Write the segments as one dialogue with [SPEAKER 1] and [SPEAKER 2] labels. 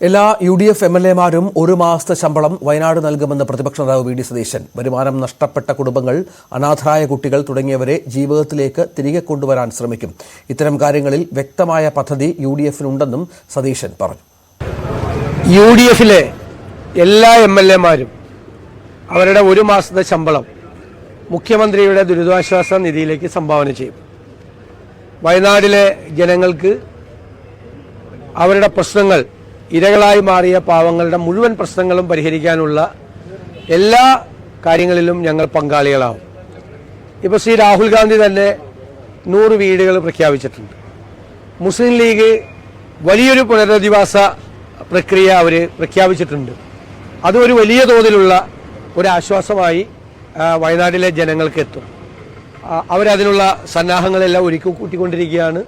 [SPEAKER 1] എല്ലാ U D F M L എമാരും ഒരു മാസത്തെ ശമ്പളം വയനാട് നൽകുമെന്ന് പ്രതിപക്ഷ നേതാവ് വി ഡി സതീശൻ. വരുമാനം നഷ്ടപ്പെട്ട കുടുംബങ്ങൾ അനാഥരായ കുട്ടികൾ തുടങ്ങിയവരെ ജീവിതത്തിലേക്ക് തിരികെ കൊണ്ടുവരാൻ ശ്രമിക്കും. ഇത്തരം കാര്യങ്ങളിൽ വ്യക്തമായ പദ്ധതി യു ഡി എഫിനുണ്ടെന്നും സതീശൻ പറഞ്ഞു.
[SPEAKER 2] യു ഡി എഫിലെ എല്ലാ എം എൽ എമാരും അവരുടെ ഒരു മാസത്തെ ശമ്പളം മുഖ്യമന്ത്രിയുടെ ദുരിതാശ്വാസ നിധിയിലേക്ക് സംഭാവന ചെയ്യും. വയനാടിലെ ജനങ്ങൾക്ക് അവരുടെ പ്രശ്നങ്ങൾ ഇരകളായി മാറിയ പാവങ്ങളുടെ മുഴുവൻ പ്രശ്നങ്ങളും പരിഹരിക്കാനുള്ള എല്ലാ കാര്യങ്ങളിലും ഞങ്ങൾ പങ്കാളികളാവും. ഇപ്പോൾ ശ്രീ രാഹുൽ ഗാന്ധി തന്നെ നൂറ് വീടുകൾ പ്രഖ്യാപിച്ചിട്ടുണ്ട്. മുസ്ലിം ലീഗ് വലിയൊരു പുനരധിവാസ പ്രക്രിയ അവർ പ്രഖ്യാപിച്ചിട്ടുണ്ട്. അത് ഒരു വലിയ തോതിലുള്ള ഒരു ആശ്വാസമായി വയനാട്ടിലെ ജനങ്ങൾക്ക് എത്തും. അവരതിനുള്ള സന്നാഹങ്ങളെല്ലാം ഒരുക്കി കൂട്ടിക്കൊണ്ടിരിക്കുകയാണ്.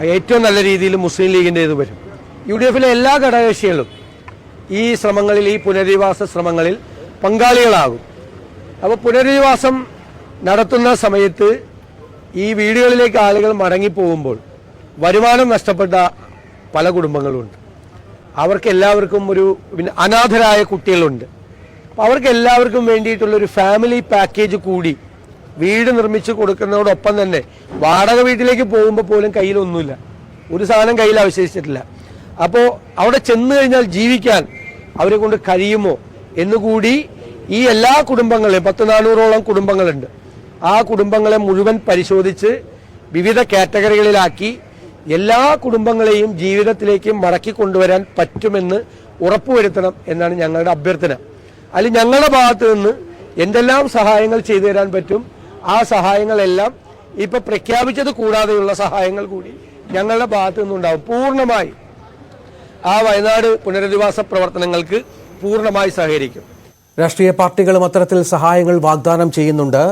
[SPEAKER 2] ഏറ്റവും നല്ല രീതിയിൽ മുസ്ലിം ലീഗിന്റെ ഇത് വരും. യു ഡി എഫിലെ എല്ലാ ഘടകകക്ഷികളും ഈ ശ്രമങ്ങളിൽ ഈ പുനരധിവാസ ശ്രമങ്ങളിൽ പങ്കാളികളാകും. അപ്പോൾ പുനരധിവാസം നടത്തുന്ന സമയത്ത് ഈ വീടുകളിലേക്ക് ആളുകൾ മടങ്ങിപ്പോകുമ്പോൾ വരുമാനം നഷ്ടപ്പെട്ട പല കുടുംബങ്ങളുണ്ട്. അവർക്ക് എല്ലാവർക്കും ഒരു പിന്നെ അനാഥരായ കുട്ടികളുണ്ട്. അപ്പോൾ അവർക്ക് എല്ലാവർക്കും വേണ്ടിയിട്ടുള്ളൊരു ഫാമിലി പാക്കേജ് കൂടി വീട് നിർമ്മിച്ച് കൊടുക്കുന്നതോടൊപ്പം തന്നെ വാടക വീട്ടിലേക്ക് പോകുമ്പോൾ പോലും കയ്യിലൊന്നുമില്ല. ഒരു സാധനം കയ്യിൽ അവശേഷിച്ചിട്ടില്ല. അപ്പോൾ അവിടെ ചെന്ന് കഴിഞ്ഞാൽ ജീവിക്കാൻ അവരെ കൊണ്ട് കഴിയുമോ? എന്നുകൂടി ഈ എല്ലാ കുടുംബങ്ങളെയും പത്ത് നാനൂറോളം കുടുംബങ്ങളുണ്ട്. ആ കുടുംബങ്ങളെ മുഴുവൻ പരിശോധിച്ച് വിവിധ കാറ്റഗറികളിലാക്കി എല്ലാ കുടുംബങ്ങളെയും ജീവിതത്തിലേക്ക് മടക്കി കൊണ്ടുവരാൻ പറ്റുമെന്ന് ഉറപ്പുവരുത്തണം എന്നാണ് ഞങ്ങളുടെ അഭ്യർത്ഥന. അതിൽ ഞങ്ങളുടെ ഭാഗത്ത് നിന്ന് എന്തെല്ലാം സഹായങ്ങൾ ചെയ്തു തരാൻ പറ്റും ആ സഹായങ്ങളെല്ലാം ഇപ്പൊ പ്രഖ്യാപിച്ചത് കൂടാതെയുള്ള സഹായങ്ങൾ കൂടി ഞങ്ങളുടെ ഭാഗത്ത് നിന്നുണ്ടാവും. പൂർണമായി ആ വയനാട് പുനരധിവാസ പ്രവർത്തനങ്ങൾക്ക് പൂർണമായി സഹകരിക്കും.
[SPEAKER 1] രാഷ്ട്രീയ പാർട്ടികളും അത്തരത്തിൽ സഹായങ്ങൾ വാഗ്ദാനം ചെയ്യുന്നുണ്ട്.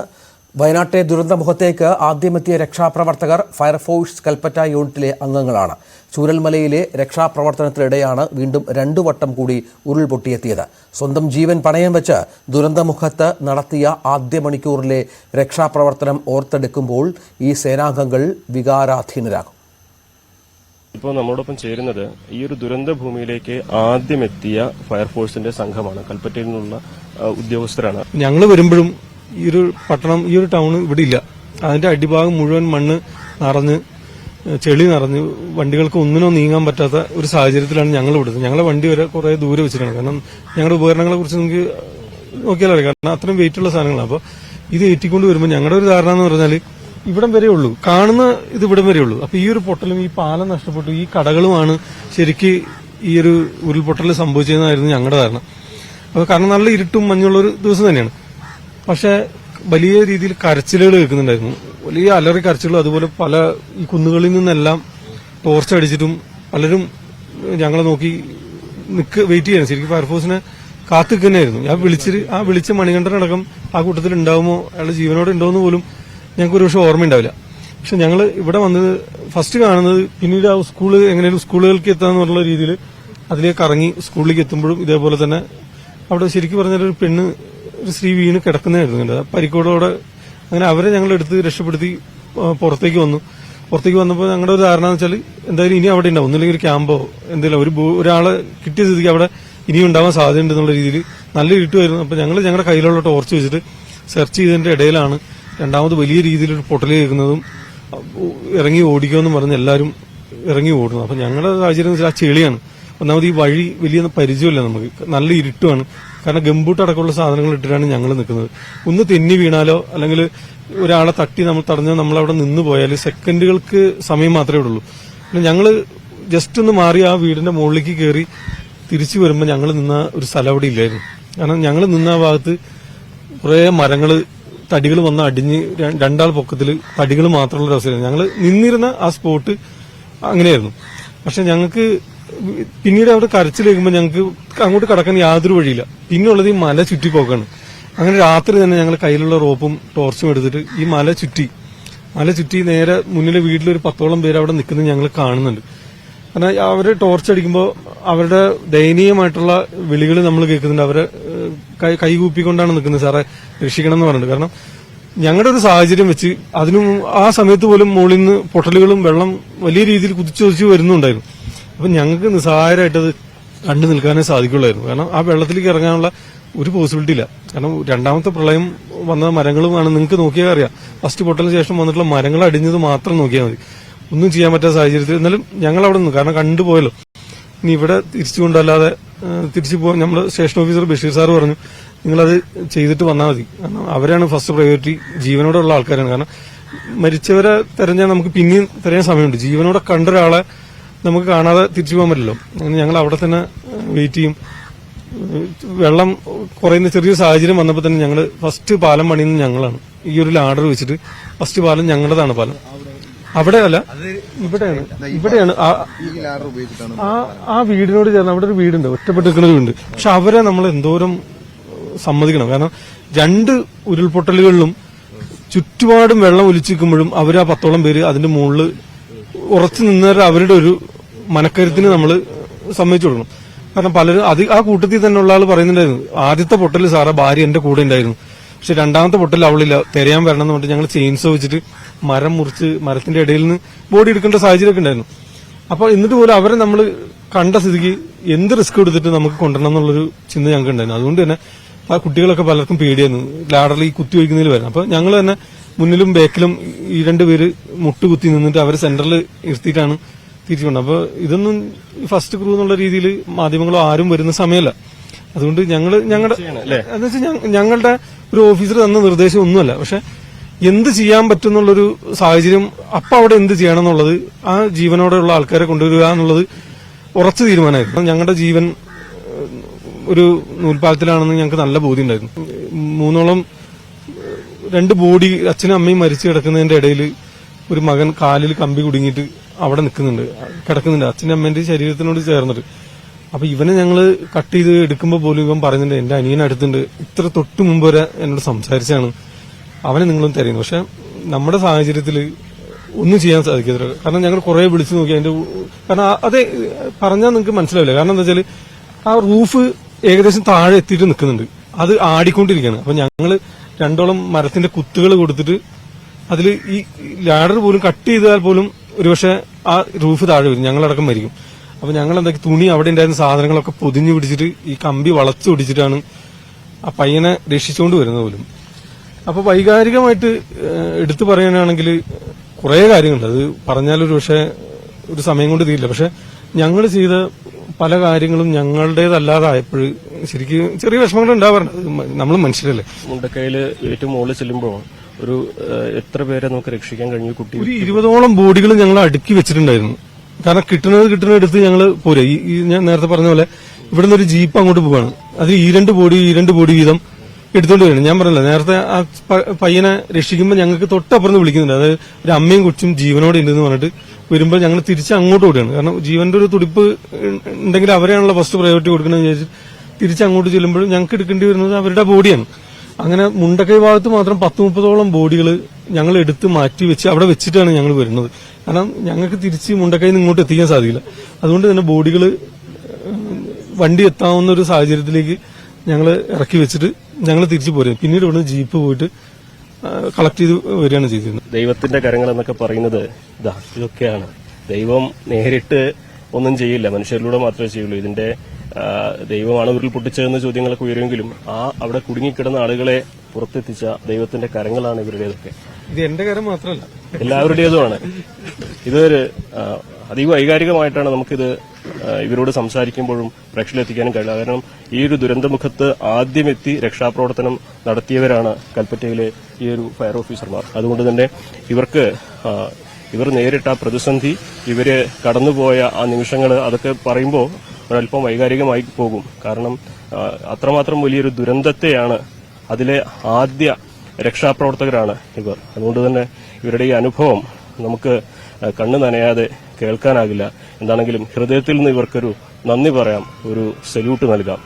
[SPEAKER 1] വയനാട്ടെ ദുരന്തമുഖത്തേക്ക് ആദ്യമെത്തിയ രക്ഷാപ്രവർത്തകർ ഫയർഫോഴ്സ് കൽപ്പറ്റ യൂണിറ്റിലെ അംഗങ്ങളാണ്. ചൂരൽമലയിലെ രക്ഷാപ്രവർത്തനത്തിനിടെയാണ് വീണ്ടും രണ്ടു വട്ടം കൂടി ഉരുൾപൊട്ടിയെത്തിയത്. സ്വന്തം ജീവൻ പണയം വെച്ച് ദുരന്തമുഖത്ത് നടത്തിയ ആദ്യ മണിക്കൂറിലെ രക്ഷാപ്രവർത്തനം ഓർത്തെടുക്കുമ്പോൾ ഈ സേനാംഗങ്ങൾ വികാരാധീനരാകും.
[SPEAKER 3] ഇപ്പോൾ നമ്മോടൊപ്പം ചേരുന്നത് ഈ ഒരു ദുരന്ത ഭൂമിയിലേക്ക് ആദ്യം എത്തിയ ഫയർഫോഴ്സിന്റെ സംഘമാണ് കൽപ്പറ്റയിൽ നിന്നുള്ള ഉദ്യോഗസ്ഥരാണ്.
[SPEAKER 4] ഞങ്ങൾ വരുമ്പോഴും ഈ ഒരു പട്ടണം ഈ ഒരു ടൗൺ ഇവിടെ ഇല്ല അതിന്റെ അടിഭാഗം മുഴുവൻ മണ്ണ് നിറഞ്ഞ് ചെളി നിറഞ്ഞ് വണ്ടികൾക്ക് ഒന്നിനോ നീങ്ങാൻ പറ്റാത്ത ഒരു സാഹചര്യത്തിലാണ് ഞങ്ങൾ വിടുന്നത്. ഞങ്ങളെ വണ്ടി വരെ കുറെ ദൂരെ വെച്ചിട്ടാണ് കാരണം ഞങ്ങളുടെ ഉപകരണങ്ങളെ കുറിച്ച് നിങ്ങൾക്ക് നോക്കിയാലറിയാം. കാരണം അത്രയും വെയിറ്റ് ഉള്ള സാധനങ്ങളാണ്. അപ്പോൾ ഇത് ഏറ്റിക്കൊണ്ട് വരുമ്പോൾ ഞങ്ങളുടെ ഒരു ധാരണ എന്ന് പറഞ്ഞാൽ ഇവിടം വരെ ഉള്ളൂ. കാണുന്ന ഇത് ഇവിടം വരെ ഉള്ളൂ. അപ്പൊ ഈ ഒരു പൊട്ടലും ഈ പാലം നഷ്ടപ്പെട്ടു ഈ കടകളുമാണ് ശരിക്ക് ഈ ഒരു ഉരുൾപൊട്ടൽ സംഭവിച്ചതെന്നായിരുന്നു ഞങ്ങളുടെ ധാരണ. അപ്പൊ കാരണം നല്ല ഇരുട്ടും മഞ്ഞുള്ള ഒരു ദിവസം തന്നെയാണ്. പക്ഷെ വലിയ രീതിയിൽ കരച്ചിലുകൾ കേൾക്കുന്നുണ്ടായിരുന്നു. വലിയ അലറി കരച്ചിലും അതുപോലെ പല ഈ കുന്നുകളിൽ നിന്നെല്ലാം ടോർച്ച് അടിച്ചിട്ടും പലരും ഞങ്ങളെ നോക്കി നിക്ക് വെയിറ്റ് ചെയ്യണം. ശരിക്കും ഫയർഫോഴ്സിനെ കാത്തു നിൽക്കുന്നതായിരുന്നു ഞാൻ വിളിച്ചിട്ട് ആ വിളിച്ച മണികണ്ഠനടക്കം ആ കൂട്ടത്തിൽ ഉണ്ടാവുമോ അയാളുടെ ജീവനോടെ ഉണ്ടോ എന്ന് പോലും ഞങ്ങൾക്ക് ഒരു പക്ഷേ ഓർമ്മയുണ്ടാവില്ല. പക്ഷെ ഞങ്ങൾ ഇവിടെ വന്നത് ഫസ്റ്റ് കാണുന്നത് പിന്നീട് ആ സ്കൂൾ എങ്ങനെയും സ്കൂളുകൾക്ക് എത്താന്നുള്ള രീതിയിൽ അതിലേക്ക് ഇറങ്ങി സ്കൂളിലേക്ക് എത്തുമ്പോഴും ഇതേപോലെ തന്നെ അവിടെ ശരിക്കും പറഞ്ഞാൽ ഒരു പെണ്ണ് ഒരു സ്ത്രീ വീണ് കിടക്കുന്നതായിരുന്നു കണ്ടത് പരിക്കോടോടെ അങ്ങനെ അവരെ ഞങ്ങൾ എടുത്ത് രക്ഷപ്പെടുത്തി പുറത്തേക്ക് വന്നു. പുറത്തേക്ക് വന്നപ്പോൾ ഞങ്ങളുടെ ഒരു ധാരണ എന്ന് വെച്ചാൽ എന്തായാലും ഇനി അവിടെ ഉണ്ടാവും. ഒന്നുമില്ലെങ്കിൽ ഒരു ക്യാമ്പോ എന്തെങ്കിലും ഒരു ഒരാളെ കിട്ടിയ സ്ഥിതിക്ക് അവിടെ ഇനിയും ഉണ്ടാവാൻ സാധ്യതയുണ്ടെന്നുള്ള രീതിയിൽ നല്ല ഇരുട്ടുമായിരുന്നു. അപ്പോൾ ഞങ്ങൾ ഞങ്ങളുടെ കയ്യിലുള്ള ടോർച്ച് വെച്ചിട്ട് സെർച്ച് ചെയ്തതിന്റെ ഇടയിലാണ് രണ്ടാമത് വലിയ രീതിയിലൊരു പൊട്ടലി കേൾക്കുന്നതും ഇറങ്ങി ഓടിക്കുമെന്ന് പറഞ്ഞ് എല്ലാവരും ഇറങ്ങി ഓടുന്നു. അപ്പൊ ഞങ്ങളുടെ സാഹചര്യം എന്ന് വെച്ചാൽ ആ ചെളിയാണ്. ഒന്നാമത് ഈ വഴി വലിയ പരിചയമില്ല നമുക്ക്. നല്ല ഇരുട്ടുമാണ്. കാരണം ഗംബൂട്ട് അടക്കമുള്ള സാധനങ്ങൾ ഇട്ടിട്ടാണ് ഞങ്ങൾ നിൽക്കുന്നത് ഒന്ന് തെന്നി വീണാലോ അല്ലെങ്കിൽ ഒരാളെ തട്ടി നമ്മൾ തടഞ്ഞാൽ നമ്മൾ അവിടെ നിന്ന് പോയാൽ സെക്കൻഡുകൾക്ക് സമയം മാത്രമേ ഉള്ളൂ. ഞങ്ങൾ ജസ്റ്റ് ഒന്ന് മാറി ആ വീടിന്റെ മുകളിലേക്ക് കയറി തിരിച്ചു വരുമ്പോൾ ഞങ്ങൾ നിന്ന ഒരു സ്ഥലം അവിടെ ഇല്ലായിരുന്നു. കാരണം ഞങ്ങൾ നിന്ന ആ ഭാഗത്ത് കുറേ മരങ്ങൾ തടികൾ വന്ന് അടിഞ്ഞ് രണ്ടാൾ പൊക്കത്തിൽ തടികൾ മാത്രമുള്ള ഒരു ഞങ്ങൾ നിന്നിരുന്ന ആ സ്പോട്ട് അങ്ങനെയായിരുന്നു. പക്ഷെ ഞങ്ങൾക്ക് പിന്നീട് അവിടെ കരച്ചിൽ കേൾക്കുമ്പോൾ ഞങ്ങൾക്ക് അങ്ങോട്ട് കടക്കാൻ യാതൊരു വഴിയില്ല. പിന്നെ ഉള്ളത് ഈ മല ചുറ്റിപ്പോക്കാണ് അങ്ങനെ രാത്രി തന്നെ ഞങ്ങൾ കയ്യിലുള്ള റോപ്പും ടോർച്ചും എടുത്തിട്ട് ഈ മല ചുറ്റി മല ചുറ്റി നേരെ മുന്നിലെ വീട്ടിലൊരു പത്തോളം പേര് അവിടെ നിൽക്കുന്നത് ഞങ്ങൾ കാണുന്നുണ്ട്. കാരണം അവർ ടോർച്ച് അടിക്കുമ്പോൾ അവരുടെ ദയനീയമായിട്ടുള്ള വിളികൾ നമ്മൾ കേൾക്കുന്നുണ്ട്. അവരെ കൈകൂപ്പിക്കൊണ്ടാണ് നിൽക്കുന്നത് സാറേ. രക്ഷിക്കണം എന്ന് പറഞ്ഞിട്ട്. കാരണം ഞങ്ങളുടെ ഒരു സാഹചര്യം വെച്ച് അതിനു ആ സമയത്ത് പോലും മുകളിൽ നിന്ന് പൊട്ടലുകളും വെള്ളം വലിയ രീതിയിൽ കുതിച്ചു കുതിച്ചു വരുന്നുണ്ടായിരുന്നു. അപ്പൊ ഞങ്ങൾക്ക് നിസ്സഹായരായിട്ടത് കണ്ടു നിൽക്കാനേ സാധിക്കുള്ളായിരുന്നു. കാരണം ആ വെള്ളത്തിലേക്ക് ഇറങ്ങാനുള്ള ഒരു പോസിബിലിറ്റി ഇല്ല. കാരണം രണ്ടാമത്തെ പ്രളയം വന്ന മരങ്ങളുമാണ് നിങ്ങൾക്ക് നോക്കിയാൽ അറിയാം. ഫസ്റ്റ് പൊട്ടലിന് ശേഷം വന്നിട്ടുള്ള മരങ്ങൾ അടിഞ്ഞത് മാത്രം നോക്കിയാൽ മതി. ഒന്നും ചെയ്യാൻ പറ്റാത്ത സാഹചര്യത്തിൽ എന്നാലും ഞങ്ങൾ അവിടെ നിന്ന് കാരണം കണ്ടുപോയല്ലോ ഇനി ഇവിടെ തിരിച്ചു കൊണ്ടല്ലാതെ തിരിച്ചു പോകാൻ നമ്മൾ സ്റ്റേഷൻ ഓഫീസർ ബഷീർ സാർ പറഞ്ഞു നിങ്ങളത് ചെയ്തിട്ട് വന്നാൽ മതി. കാരണം അവരാണ് ഫസ്റ്റ് പ്രയോറിറ്റി ജീവനോടുള്ള ആൾക്കാരാണ്. കാരണം മരിച്ചവരെ തെരഞ്ഞാൽ നമുക്ക് പിന്നെയും തെരയാൻ സമയമുണ്ട്. ജീവനോടെ കണ്ട ഒരാളെ നമുക്ക് കാണാതെ തിരിച്ചു പോകാൻ അങ്ങനെ ഞങ്ങൾ അവിടെ തന്നെ വെയിറ്റ് ചെയ്യും. വെള്ളം കുറയുന്ന ചെറിയ സാഹചര്യം വന്നപ്പോൾ തന്നെ ഞങ്ങൾ ഫസ്റ്റ് പാലം പണിയുന്നത് ഞങ്ങളാണ്. ഈ ഒരു ലാഡർ വെച്ചിട്ട് ഫസ്റ്റ് പാലം ഞങ്ങളുടേതാണ് പാലം. അവിടെ അല്ല ഇവിടെയാണ്. ഇവിടെയാണ്. ആ- ആ വീടിനോട് ചേർന്ന് അവിടെ ഒരു വീടുണ്ട്. ഒറ്റപ്പെട്ട് നിൽക്കുന്ന വീടുണ്ട്. പക്ഷെ അവരെ നമ്മൾ എന്തോരം സമ്മതിക്കണം. കാരണം രണ്ട് ഉരുൾപൊട്ടലുകളിലും ചുറ്റുപാടും വെള്ളം ഒലിച്ചിരിക്കുമ്പോഴും അവർ ആ പത്തോളം പേര് അതിന്റെ മുകളിൽ ഉറച്ചു നിന്നവരെ അവരുടെ ഒരു മനക്കരുത്തിന് നമ്മൾ സമ്മതിച്ചു കൊടുക്കണം. കാരണം പലരും അത് ആ കൂട്ടത്തിൽ തന്നെ ഉള്ള ആൾ പറയുന്നുണ്ടായിരുന്നു. ആദ്യത്തെ പൊട്ടൽ സാറേ ഭാര്യ എന്റെ കൂടെ ഉണ്ടായിരുന്നു. പക്ഷെ രണ്ടാമത്തെ പൊട്ടൽ അവളില്ല. തിരയാൻ വരണം എന്ന് പറഞ്ഞിട്ട് ഞങ്ങൾ ചെയിൻസോ വെച്ചിട്ട് മരം മുറിച്ച് മരത്തിന്റെ ഇടയിൽ നിന്ന് ബോഡി എടുക്കേണ്ട സാഹചര്യമൊക്കെ ഉണ്ടായിരുന്നു. അപ്പൊ എന്നിട്ട് പോലും അവരെ നമ്മൾ കണ്ട സ്ഥിതിക്ക് എന്ത് റിസ്ക് എടുത്തിട്ട് നമുക്ക് കൊണ്ടുവരണം എന്നുള്ളൊരു ചിന്ത ഞങ്ങൾക്ക് ഉണ്ടായിരുന്നു. അതുകൊണ്ട് തന്നെ ആ കുട്ടികളൊക്കെ പലർക്കും പേടിയായിരുന്നു. ലാഡറിൽ ഈ കുത്തി വയ്ക്കുന്നതിൽ വരണം അപ്പൊ ഞങ്ങൾ തന്നെ മുന്നിലും ബാക്കിലും ഈ രണ്ടുപേര് മുട്ട് കുത്തി നിന്നിട്ട് അവരെ സെന്ററിൽ ഇരുത്തിയിട്ടാണ് തിരിച്ചു കൊണ്ടത് അപ്പൊ ഇതൊന്നും ഫസ്റ്റ് ക്രൂ എന്നുള്ള രീതിയിൽ മാധ്യമങ്ങളോ ആരും വരുന്ന സമയമല്ല. അതുകൊണ്ട് ഞങ്ങൾ ഞങ്ങളുടെ ഞങ്ങളുടെ ഒരു ഓഫീസർ തന്ന നിർദ്ദേശം ഒന്നുമല്ല. പക്ഷെ എന്ത് ചെയ്യാൻ പറ്റുന്നുള്ളൊരു സാഹചര്യം അപ്പൊ അവിടെ എന്ത് ചെയ്യണം എന്നുള്ളത് ആ ജീവനോടെയുള്ള ആൾക്കാരെ കൊണ്ടുവരിക എന്നുള്ളത് ഉറച്ച തീരുമാനമായിരുന്നു. ഞങ്ങളുടെ ജീവൻ ഒരു നൂൽപ്പാലത്തിലാണെന്ന് ഞങ്ങൾക്ക് നല്ല ബോധ്യം ഉണ്ടായിരുന്നു മൂന്നോളം രണ്ട് ബോഡി അച്ഛനും അമ്മയും മരിച്ചു കിടക്കുന്നതിന്റെ ഇടയിൽ ഒരു മകൻ കാലിൽ കമ്പി കുടുങ്ങിയിട്ട് അവിടെ നിൽക്കുന്നുണ്ട് കിടക്കുന്നുണ്ട്. അച്ഛനും അമ്മേന്റെ ശരീരത്തിനോട് ചേർന്നിട്ട്. അപ്പൊ ഇവനെ ഞങ്ങൾ കട്ട് ചെയ്ത് എടുക്കുമ്പോൾ പോലും ഇവൻ പറഞ്ഞിട്ടുണ്ട് എന്റെ അനിയൻ അടുത്തുണ്ട്. ഇത്ര തൊട്ട് മുമ്പ് വരെ എന്നോട് സംസാരിച്ചാണ്. അവനെ നിങ്ങളും തരുന്നു പക്ഷെ നമ്മുടെ സാഹചര്യത്തിൽ ഒന്നും ചെയ്യാൻ സാധിക്കത്തില്ല. കാരണം ഞങ്ങൾ കുറെ വിളിച്ചു നോക്കി അതിന്റെ കാരണം അതെ പറഞ്ഞാൽ നിങ്ങൾക്ക് മനസ്സിലാവില്ല. കാരണം എന്താ വെച്ചാൽ ആ റൂഫ് ഏകദേശം താഴെ എത്തിയിട്ട് നിൽക്കുന്നുണ്ട് അത് ആടിക്കൊണ്ടിരിക്കുകയാണ്. അപ്പൊ ഞങ്ങൾ രണ്ടോളം മരത്തിന്റെ കുത്തുകൾ കൊടുത്തിട്ട് അതിൽ ഈ ലാഡർ പോലും കട്ട് ചെയ്താൽ പോലും ഒരുപക്ഷെ ആ റൂഫ് താഴെ വരും. ഞങ്ങളടക്കം മരിക്കും. അപ്പൊ ഞങ്ങൾ എന്താക്കി തുണി അവിടെ ഉണ്ടായിരുന്ന സാധനങ്ങളൊക്കെ പൊതിഞ്ഞു പിടിച്ചിട്ട് ഈ കമ്പി വളച്ചു പിടിച്ചിട്ടാണ് ആ പയ്യനെ രക്ഷിച്ചുകൊണ്ട് വരുന്നത് പോലും. അപ്പൊ വൈകാരികമായിട്ട് എടുത്തു പറയാനാണെങ്കിൽ കുറെ കാര്യങ്ങളുണ്ട്. അത് പറഞ്ഞാലൊരു പക്ഷേ ഒരു സമയം കൊണ്ട് തീരില്ല. പക്ഷെ ഞങ്ങൾ ചെയ്ത പല കാര്യങ്ങളും ഞങ്ങളുടേതല്ലാതായപ്പോൾ ശരിക്കും ചെറിയ വിഷമങ്ങൾ ഉണ്ടാവാറുണ്ട്. നമ്മൾ മനുഷ്യരല്ലേ.
[SPEAKER 3] മുണ്ടക്കയിൽ ഏറ്റവും മുകളിൽ ചെല്ലുമ്പോൾ ഒരു എത്ര പേരെ നമുക്ക് രക്ഷിക്കാൻ കഴിഞ്ഞു കുട്ടി?
[SPEAKER 4] ഒരു ഇരുപതോളം ബോഡികൾ ഞങ്ങൾ അടുക്കി വെച്ചിട്ടുണ്ടായിരുന്നു. കാരണം കിട്ടുന്നത് കിട്ടുന്ന എടുത്ത് ഞങ്ങൾ പോരെ. ഈ ഞാൻ നേരത്തെ പറഞ്ഞ പോലെ ഇവിടെ നിന്ന് ഒരു ജീപ്പ് അങ്ങോട്ട് പോവാണ്. അത് രണ്ട് ബോഡി രണ്ട് ബോഡി വീതം എടുത്തോണ്ട് വരണം. ഞാൻ പറഞ്ഞില്ല നേരത്തെ ആ പയ്യനെ രക്ഷിക്കുമ്പോൾ ഞങ്ങൾക്ക് തൊട്ടപ്പുറത്ത് വിളിക്കുന്നുണ്ട്. അതായത് ഒരു അമ്മയും കൊച്ചും ജീവനോടെ ഉണ്ടെന്ന് പറഞ്ഞിട്ട് വരുമ്പോൾ ഞങ്ങൾ തിരിച്ച് അങ്ങോട്ട് ഓടുകയാണ്. കാരണം ജീവന്റെ ഒരു തുടിപ്പ് ഉണ്ടെങ്കിൽ അവരെയാണല്ലോ ഫസ്റ്റ് പ്രയോറിറ്റി കൊടുക്കുന്നത് തിരിച്ച് അങ്ങോട്ട് ചെല്ലുമ്പോൾ ഞങ്ങൾക്ക് എടുക്കേണ്ടി വരുന്നത് അവരുടെ ബോഡിയാണ് അങ്ങനെ മുണ്ടക്കൈ ഭാഗത്ത് മാത്രം പത്ത് മുപ്പതോളം ബോഡികൾ ഞങ്ങൾ എടുത്ത് മാറ്റി വെച്ച് അവിടെ വെച്ചിട്ടാണ് ഞങ്ങൾ വരുന്നത്. കാരണം ഞങ്ങൾക്ക് തിരിച്ച് മുണ്ടക്കൈ നിന്ന് ഇങ്ങോട്ട് എത്തിക്കാൻ സാധിക്കില്ല. അതുകൊണ്ട് തന്നെ ബോഡികൾ വണ്ടി എത്താവുന്ന ഒരു സാഹചര്യത്തിലേക്ക് ഞങ്ങൾ ഇറക്കി വെച്ചിട്ട് ഞങ്ങൾ തിരിച്ചു പോരുക പിന്നീട് ഇവിടുന്ന് ജീപ്പ് പോയിട്ട് കളക്ട് ചെയ്ത് വരികയാണ് ചെയ്തിരുന്നത്.
[SPEAKER 3] ദൈവത്തിന്റെ കരങ്ങൾ എന്നൊക്കെ പറയുന്നത് ഇതാ ഇതൊക്കെയാണ് ദൈവം നേരിട്ട് ഒന്നും ചെയ്യില്ല. മനുഷ്യരിലൂടെ മാത്രമേ ചെയ്യുള്ളൂ. ഇതിന്റെ ദൈവമാണ് ഉരുൾ പൊട്ടിച്ചതെന്ന ചോദ്യങ്ങളൊക്കെ ഉയരുമെങ്കിലും ആ അവിടെ കുടുങ്ങിക്കിടന്ന ആളുകളെ പുറത്തെത്തിച്ച ദൈവത്തിന്റെ കരങ്ങളാണ് ഇവരുടേതൊക്കെ.
[SPEAKER 4] ഇത് എന്റെ കരം മാത്രമല്ല.
[SPEAKER 3] എല്ലാവരുടേതുമാണ്. ഇതൊരു അതീവ വൈകാരികമായിട്ടാണ് നമുക്കിത് ഇവരോട് സംസാരിക്കുമ്പോഴും രക്ഷയിലെത്തിക്കാനും കഴിയില്ല കാരണം ഈ ഒരു ദുരന്തമുഖത്ത് ആദ്യമെത്തി രക്ഷാപ്രവർത്തനം നടത്തിയവരാണ് കൽപ്പറ്റയിലെ ഈ ഒരു ഫയർ ഓഫീസർമാർ. അതുകൊണ്ട് തന്നെ ഇവർക്ക് ഇവർ നേരിട്ട പ്രതിസന്ധി ഇവർ കടന്നുപോയ ആ നിമിഷങ്ങൾ അതൊക്കെ പറയുമ്പോൾ ഒരല്പം വൈകാരികമായി പോകും. കാരണം അത്രമാത്രം വലിയൊരു ദുരന്തത്തെയാണ് അതിലെ ആദ്യ രക്ഷാപ്രവർത്തകരാണ് ഇവർ. അതുകൊണ്ട് തന്നെ ഇവരുടെ ഈ അനുഭവം നമുക്ക് കണ്ണു നനയാതെ കേൾക്കാനാകില്ല. എന്താണെങ്കിലും ഹൃദയത്തിൽ നിന്ന് ഇവർക്കൊരു നന്ദി പറയാം ഒരു സല്യൂട്ട് നൽകാം.